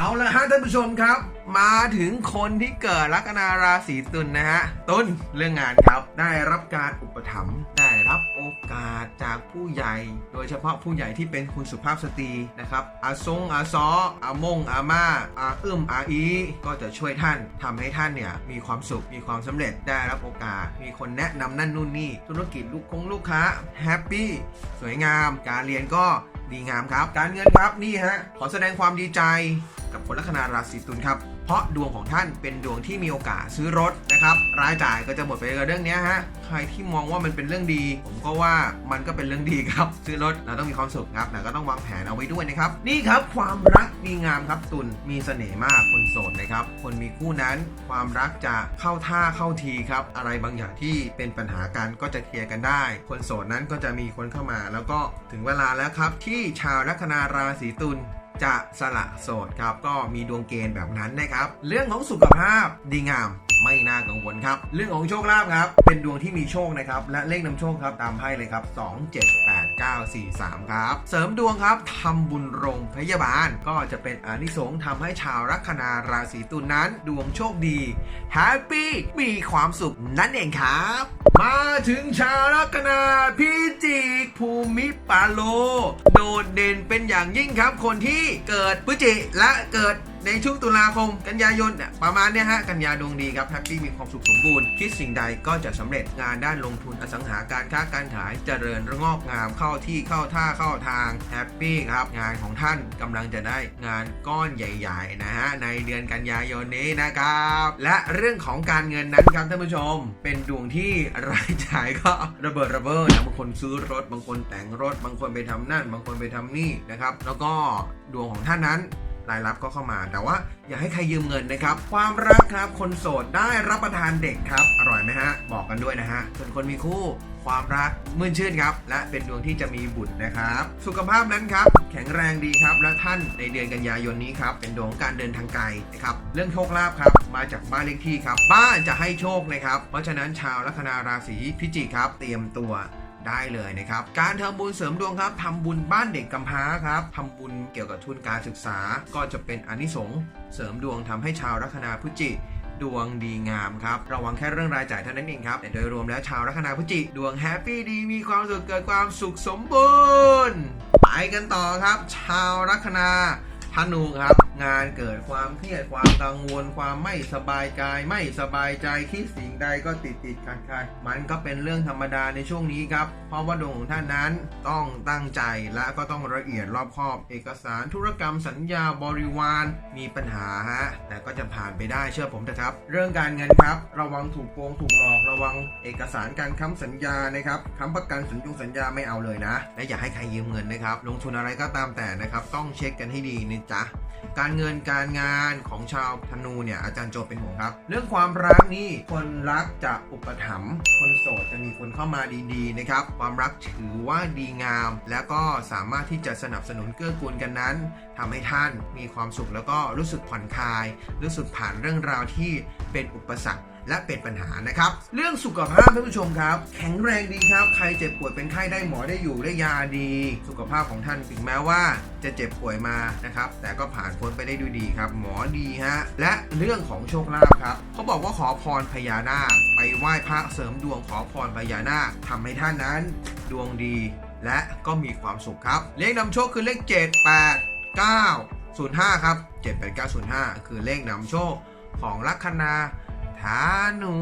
เอาละฮะท่านผู้ชมครับ มาถึงคนที่เกิดลัคนาราศีตุลนะฮะตุลเรื่องงานครับ ได้รับการอุปถัมภ์ได้รับโอกาสจากผู้ใหญ่ โดยเฉพาะผู้ใหญ่ที่เป็นคุณสุภาพสตรีนะครับอาซงอาซออามงอาม่าอาอึมอาอีก็จะช่วยท่านทำให้ท่านเนี่ยมีความสุขมีความสำเร็จได้รับโอกาส มีคนแนะนำนั่นนู่นนี่ธุรกิจลูกคงลูกค้าแฮปปี้สวยงาม การเรียนก็ดีงามครับ การเงินครับนี่ฮะขอแสดงความดีใจ กับคนลัคนาราศีตุลครับ เพราะดวงของท่านเป็นดวงที่มีโอกาสซื้อรถนะครับ รายจ่ายก็จะหมดไปกับเรื่องนี้ฮะ ใครที่มองว่ามันเป็นเรื่องดี ผมก็ว่ามันก็เป็นเรื่องดีครับ ซื้อรถเราต้องมีความสุขครับแต่ก็ต้องวางแผนเอาไว้ด้วยนะครับ นี่ครับความรักดีงามครับตุลมีเสน่ห์มากคนโสดนะครับ คนมีคู่นั้นความรักจะเข้าท่าเข้าทีครับ อะไรบางอย่างที่เป็นปัญหากันก็จะเคลียร์กันได้ คนโสดนั้นก็จะมีคนเข้ามา แล้วก็ถึงเวลาแล้วครับที่ชาวลัคนาราศีตุล จะสละโสดครับก็มีดวงเกณฑ์แบบนั้นนะครับ เรื่องของสุขภาพดีงาม ไม่น่ากังวลครับ เรื่องของโชคลาภครับ เป็นดวงที่มีโชคนะครับ และเลขนำโชคครับตามไพ่เลยครับ 2 7 8 9 4 3 ครับ เสริมดวงครับทำบุญโรงพยาบาล ก็จะเป็นอานิสงส์ทำให้ชาวลัคนาราศีตุลนั้น ดวงโชคดีแฮปปี้มีความสุขนั่นเองครับ มาถึงชาวลัคนาพิจิกภูมิปาโล โดดเด่นเป็นอย่างยิ่งครับ คนที่เกิดพฤจิและเกิด ในช่วงตุลาคมกันยายนเนี่ยประมาณเนี้ยฮะกันยาดวงดีครับแฮปปี้มีความสุขสมบูรณ์ คิดสิ่งใดก็จะสำเร็จงานด้านลงทุนอสังหาการค้าการขายเจริญระงอกงามเข้าที่เข้าท่าเข้าทางแฮปปี้ครับงานของท่านกำลังจะได้งานก้อนใหญ่ๆนะฮะในเดือนกันยายนนี้นะครับ และเรื่องของการเงินนั้นครับท่านผู้ชม เป็นดวงที่รายจ่ายก็ระเบิดระเบ้อนะบางคนซื้อรถบางคนแต่งรถ บางคนไปทำนั่น บางคนไปทำนี่นะครับ แล้วก็ดวงของท่านนั้น รายรับก็เข้ามา แต่ว่าอย่าให้ใครยืมเงินนะครับ ความรักครับคนโสดได้รับประทานเด็กครับ อร่อยไหมฮะ บอกกันด้วยนะฮะส่วนคนมีคู่ความรักมื่นชื่นครับ และเป็นดวงที่จะมีบุตรนะครับ สุขภาพนั้นครับ แข็งแรงดีครับ และท่านในเดือนกันยายนนี้ครับ เป็นดวงการเดินทางไกลนะครับ เรื่องโชคลาภครับ มาจากบ้านเลขที่ครับ บ้านจะให้โชคนะครับ เพราะฉะนั้นชาวลัคนาราศีพิจิกครับ เตรียมตัว ได้เลยนะครับ การทำบุญเสริมดวงครับทำบุญบ้านเด็กกำพร้าครับทำบุญเกี่ยวกับทุนการศึกษา ก็จะเป็นอนิสงส์เสริมดวงทำให้ชาวลัคนาพฤศจิดวงดีงามครับ ระวังแค่เรื่องรายจ่ายเท่านั้นเองครับ แต่โดยรวมแล้วชาวลัคนาพฤศจิดวงแฮปปี้ดีมีความสุขเกิดความสุขสมบูรณ์ ไปกันต่อครับ ชาวลัคนาธนูครับ งานเกิดความเครียดความกังวล ความไม่สบายกาย ไม่สบายใจคิดสิ่งใดก็ติดติดขัดขัดมันก็เป็นเรื่องธรรมดาในช่วงนี้ครับ เพราะว่าดวงของท่านนั้นต้องตั้งใจและก็ต้องละเอียดรอบคอบ เอกสารธุรกรรมสัญญาบริวารมีปัญหาฮะแต่ก็จะผ่านไปได้เชื่อผมเถอะครับ เรื่องการเงินครับ ระวังถูกโกงถูกหลอกระวัง เอกสารการค้ำสัญญานะครับค้ำประกันสัญญงสัญญาไม่เอาเลยนะ และอย่าให้ใครยืมเงินนะครับ ลงทุนอะไรก็ตามแต่นะครับ ต้องเช็คกันให้ดีนะจ๊ะการเงินการงานของชาวธนูเนี่ยอาจารย์โจเป็นห่วงครับ เรื่องความรักนี่คนรักจะอุปถัมภ์คนโสดจะมีคนเข้ามาดีๆนะครับ ความรักถือว่าดีงาม แล้วก็สามารถที่จะสนับสนุนเกื้อกูลกันนั้นทำให้ท่านมีความสุขแล้วก็รู้สึกผ่อนคลาย รู้สึกผ่านเรื่องราวที่เป็นอุปสรรค และเป็นปัญหานะครับ เรื่องสุขภาพท่านผู้ชมครับ แข็งแรงดีครับ ใครเจ็บป่วยเป็นไข้ได้หมอได้อยู่ได้ยาดี สุขภาพของท่านถึงแม้ว่าจะเจ็บป่วยมานะครับ แต่ก็ผ่านพ้นไปได้ด้วยดีครับ หมอดีฮะ และเรื่องของโชคลาภครับเขาบอกว่าขอพรพญานาคไปไหว้พระเสริมดวงขอพรพญานาคทำให้ท่านนั้นดวงดี และก็มีความสุขครับ เลขนำโชคคือเลข 7 8 9 0 5 ครับ 7 8 9 0 5 คือเลขนำโชคของลัคนา ธานู